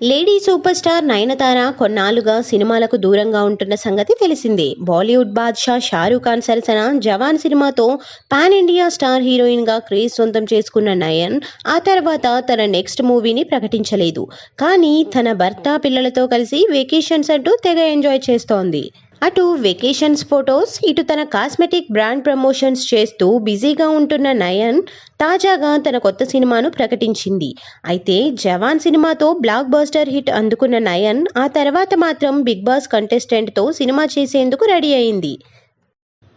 Lady super star Nayanthara కొన్నాళ్ళుగా సినిమాలకు దూరంగా ఉంటున్న సంగతి తెలిసిందే. బాలీవుడ్ బాద్షా షారూఖ్ ఖాన్ సరసన జవాన్ సినిమాతో పాన్ ఇండియా స్టార్ హీరోయిన్గా క్రేజ్ సొంతం చేసుకున్న నయన్ ఆ తర్వాత తన నెక్స్ట్ మూవీని ప్రకటించలేదు. కానీ తన భర్త పిల్లలతో కలిసి వెకేషన్స్ అంటూ తెగ ఎంజాయ్ చేస్తోంది. అటు వెకేషన్స్ ఫొటోస్ ఇటు తన కాస్మెటిక్ బ్రాండ్ ప్రమోషన్స్ చేస్తూ బిజీగా ఉంటున్న నయన్ తాజాగా తన కొత్త సినిమాను ప్రకటించింది. అయితే జవాన్ సినిమాతో బ్లాక్ బస్టర్ హిట్ అందుకున్న నయన్ ఆ తర్వాత మాత్రం బిగ్ బాస్ కంటెస్టెంట్తో సినిమా చేసేందుకు రెడీ అయింది.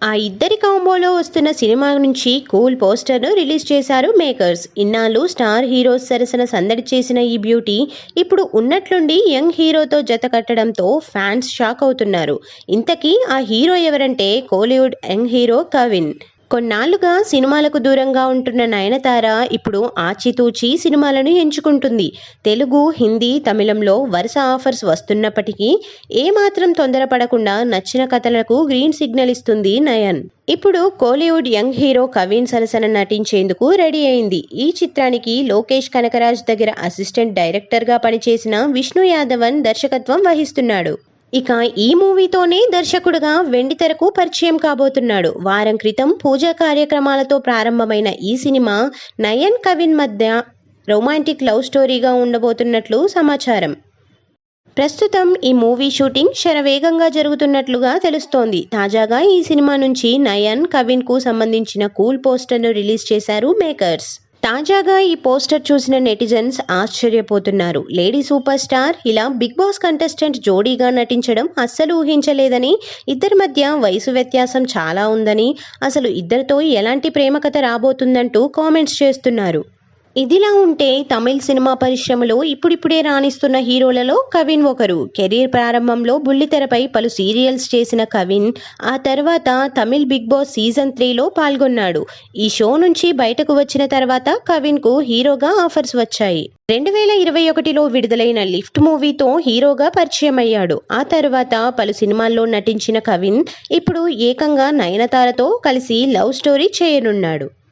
ఆ ఇద్దరి కాంబోలో వస్తున్న సినిమా నుంచి కూల్ పోస్టర్ను రిలీజ్ చేశారు మేకర్స్. ఇన్నాళ్ళు స్టార్ హీరోస్ సరసన సందడి చేసిన ఈ బ్యూటీ ఇప్పుడు ఉన్నట్లుండి యంగ్ హీరోతో జత కట్టడంతో ఫ్యాన్స్ షాక్ అవుతున్నారు. ఇంతకీ ఆ హీరో ఎవరంటే కోలీవుడ్ యంగ్ హీరో కవిన్. కొన్నాళ్ళుగా సినిమాలకు దూరంగా ఉంటున్న నయనతార ఇప్పుడు ఆచితూచి సినిమాలను ఎంచుకుంటుంది. తెలుగు హిందీ తమిళంలో వరుస ఆఫర్స్ వస్తున్నప్పటికీ ఏమాత్రం తొందరపడకుండా నచ్చిన కథలకు గ్రీన్ సిగ్నల్ ఇస్తుంది నయన్. ఇప్పుడు కోలీవుడ్ యంగ్ హీరో కవిన్ సరసన నటించేందుకు రెడీ అయింది. ఈ చిత్రానికి లోకేష్ కనకరాజ్ దగ్గర అసిస్టెంట్ డైరెక్టర్గా పనిచేసిన విష్ణు యాదవన్ దర్శకత్వం వహిస్తున్నాడు. ఇక ఈ మూవీతోనే దర్శకుడుగా వెండితెరకు పరిచయం కాబోతున్నాడు. వారం క్రితం పూజా కార్యక్రమాలతో ప్రారంభమైన ఈ సినిమా నయన్ కవిన్ మధ్య రొమాంటిక్ లవ్ స్టోరీగా ఉండబోతున్నట్లు సమాచారం. ప్రస్తుతం ఈ మూవీ షూటింగ్ శరవేగంగా జరుగుతున్నట్లుగా తెలుస్తోంది. తాజాగా ఈ సినిమా నుంచి నయన్ కవిన్కు సంబంధించిన కూల్ పోస్టర్ను రిలీజ్ చేశారు మేకర్స్. తాజాగా ఈ పోస్టర్ చూసిన నెటిజన్స్ ఆశ్చర్యపోతున్నారు. లేడీ సూపర్ స్టార్ ఇలా బిగ్ బాస్ కంటెస్టెంట్ జోడీగా నటించడం అస్సలు ఊహించలేదని ఇద్దరి మధ్య వయసు వ్యత్యాసం చాలా ఉందని అసలు ఇద్దరితో ఎలాంటి ప్రేమ కథ రాబోతుందంటూ కామెంట్స్ చేస్తున్నారు. ఇదిలా ఉంటే తమిళ్ సినిమా పరిశ్రమలో ఇప్పుడిప్పుడే రాణిస్తున్న హీరోలలో కవిన్ ఒకరు. కెరీర్ ప్రారంభంలో బుల్లితెరపై పలు సీరియల్స్ చేసిన కవిన్ ఆ తర్వాత తమిళ్ బిగ్ బాస్ సీజన్ త్రీలో పాల్గొన్నాడు. ఈ షో నుంచి బయటకు వచ్చిన తర్వాత కవిన్కు హీరోగా ఆఫర్స్ వచ్చాయి. రెండు వేల ఇరవై ఒకటిలో విడుదలైన లిఫ్ట్ మూవీతో హీరోగా పరిచయం అయ్యాడు ఆ తర్వాత పలు సినిమాల్లో నటించిన కవిన్ ఇప్పుడు ఏకంగా నయనతారతో కలిసి లవ్ స్టోరీ చేయనున్నాడు.